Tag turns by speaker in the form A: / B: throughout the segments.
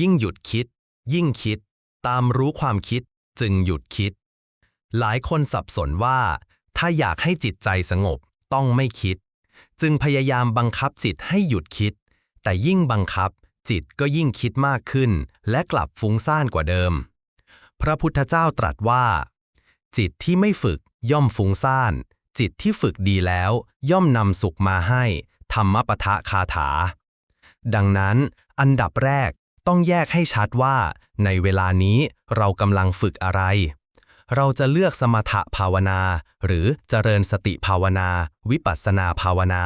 A: ยิ่งหยุดคิด ยิ่งคิด ตามรู้ความคิดจึงหยุดคิด หลายคนสับสนว่า ถ้าอยากให้จิตใจสงบต้องไม่คิด จึงพยายามบังคับจิตให้หยุดคิด แต่ยิ่งบังคับจิตก็ยิ่งคิดมากขึ้น และกลับฟุ้งซ่านกว่าเดิม พระพุทธเจ้าตรัสว่า จิตที่ไม่ฝึกย่อมฟุ้งซ่าน จิตที่ฝึกดีแล้ว ย่อมนำสุขมาให้ ธรรมปะทะคาถา ดังนั้น อันดับแรก ต้องแยกให้ชัดว่า ในเวลานี้เรากำลังฝึกอะไร เราจะเลือกสมถะภาวนา หรือเจริญสติภาวนา วิปัสสนาภาวนา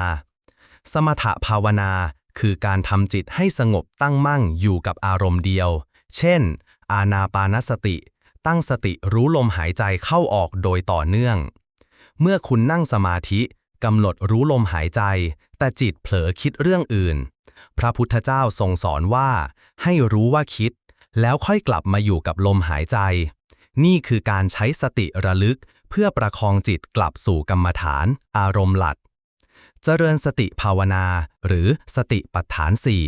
A: สมถะภาวนาคือการทำจิตให้สงบตั้งมั่งอยู่กับอารมณ์เดียว เช่น อานาปานสติ ตั้งสติรู้ลมหายใจเข้าออกโดยต่อเนื่อง เมื่อคุณนั่งสมาธิ กำหนดรู้ลมหายใจ แต่จิตเผลอคิดเรื่องอื่น พระพุทธเจ้าทรงสอนว่า ให้รู้ว่าคิด แล้วค่อยกลับมาอยู่กับลมหายใจ นี่คือการใช้สติระลึกเพื่อประคองจิตกลับสู่กรรมฐาน อารมณ์หลัด เจริญสติภาวนา หรือสติปัฏฐานสี่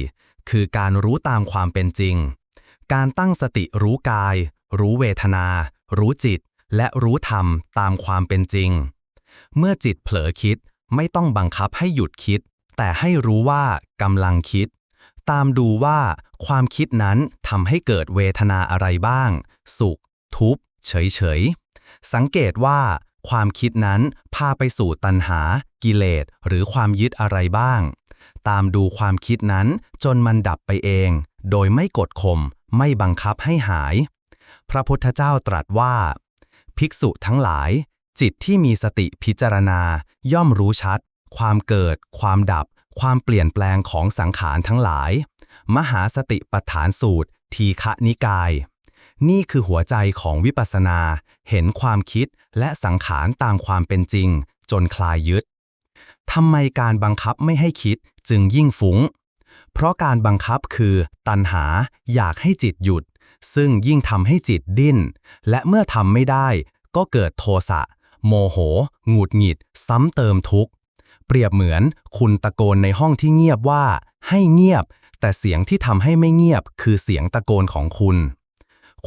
A: คือการรู้ตามความเป็นจริง การตั้งสติรู้กาย รู้เวทนา รู้จิต และรู้ธรรมตามความเป็นจริง เมื่อจิตเผลอคิดไม่ต้องบังคับให้หยุดคิด แต่ให้รู้ว่ากำลังคิด ตามดูว่าความคิดนั้นทำให้เกิดเวทนาอะไรบ้าง สุข ทุกข์เฉยๆสังเกตว่าความคิดนั้นพาไปสู่ตัณหา กิเลส หรือความยึดอะไรบ้าง ตามดูความคิดนั้นจนมันดับไปเอง โดยไม่กดข่มไม่บังคับให้หาย พระพุทธเจ้าตรัสว่า ภิกษุทั้งหลาย จิตที่มีสติพิจารณา ย่อมรู้ชัด ความเกิด ความดับ ความเปลี่ยนแปลงของสังขารทั้งหลาย มหาสติปัฏฐานสูตร ทีฆนิกาย นี่คือหัวใจของวิปัสสนา เห็นความคิดและสังขารตามความเป็นจริง จนคลายยึดทำไมการบังคับไม่ให้คิดจึงยิ่งฟุง้ง เพราะการบังคับคือ ตัณหาอยากให้จิตหยุด ซึ่งยิ่งทำให้จิตดิ้น และเมื่อทำไม่ได้ ก็เกิดโทสะ โมโห หงุดหงิด ซ้ำเติมทุกข์ เปรียบเหมือนคุณตะโกนในห้องที่เงียบว่า ให้เงียบ แต่เสียงที่ทำให้ไม่เงียบคือเสียงตะโกนของคุณ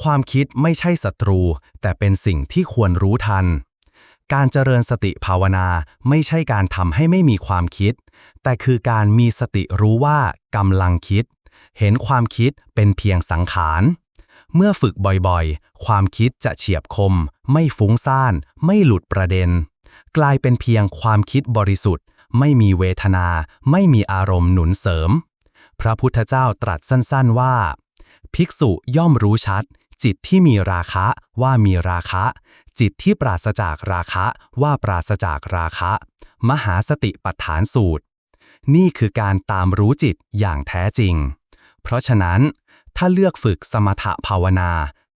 A: ความคิดไม่ใช่ศัตรู แต่เป็นสิ่งที่ควรรู้ทัน การเจริญสติภาวนาไม่ใช่การทำให้ไม่มีความคิด แต่คือการมีสติรู้ว่ากำลังคิด เห็นความคิดเป็นเพียงสังขาร เมื่อฝึกบ่อยๆ ความคิดจะเฉียบคม ไม่ฟุ้งซ่าน ไม่หลุดประเด็น กลายเป็นเพียงความคิดบริสุทธิ์ ไม่มีเวทนา ไม่มีอารมณ์หนุนเสริม พระพุทธเจ้าตรัสสั้นๆว่า ภิกษุย่อมรู้ชัด จิตที่มีราคะว่ามีราคะ จิตที่ปราศจากราคะว่าปราศจากราคะ มหาสติปัฏฐานสูตร นี่คือการตามรู้จิตอย่างแท้จริง เพราะฉะนั้น ถ้าเลือกฝึกสมถะภาวนา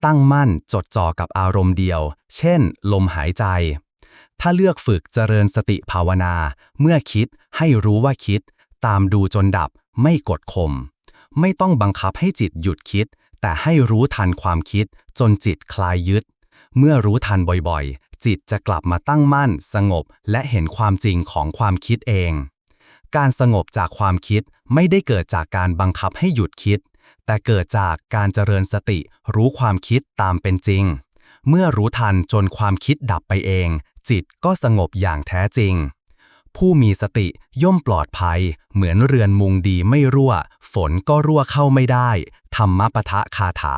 A: ตั้งมั่นจดจ่อกับอารมณ์เดียว เช่น ลมหายใจ ถ้าเลือกฝึกเจริญสติภาวนา เมื่อคิดให้รู้ว่าคิด ตามดูจนดับไม่กดข่มไม่ต้องบังคับให้จิตหยุดคิด แต่ให้รู้ทันความคิด จนจิตคลายยึด เมื่อรู้ทันบ่อยๆ จิตจะกลับมาตั้งมั่น สงบ และเห็นความจริงของความคิดเอง การสงบจากความคิดไม่ได้เกิดจากการบังคับให้หยุดคิด แต่เกิดจากการเจริญสติรู้ความคิดตามเป็นจริง เมื่อรู้ทันจนความคิดดับไปเอง จิตก็สงบอย่างแท้จริง ผู้มีสติย่อมปลอดภัย เหมือนเรือนมุงดีไม่รั่ว ฝนก็รั่วเข้าไม่ได้ธรรมปทะคาถา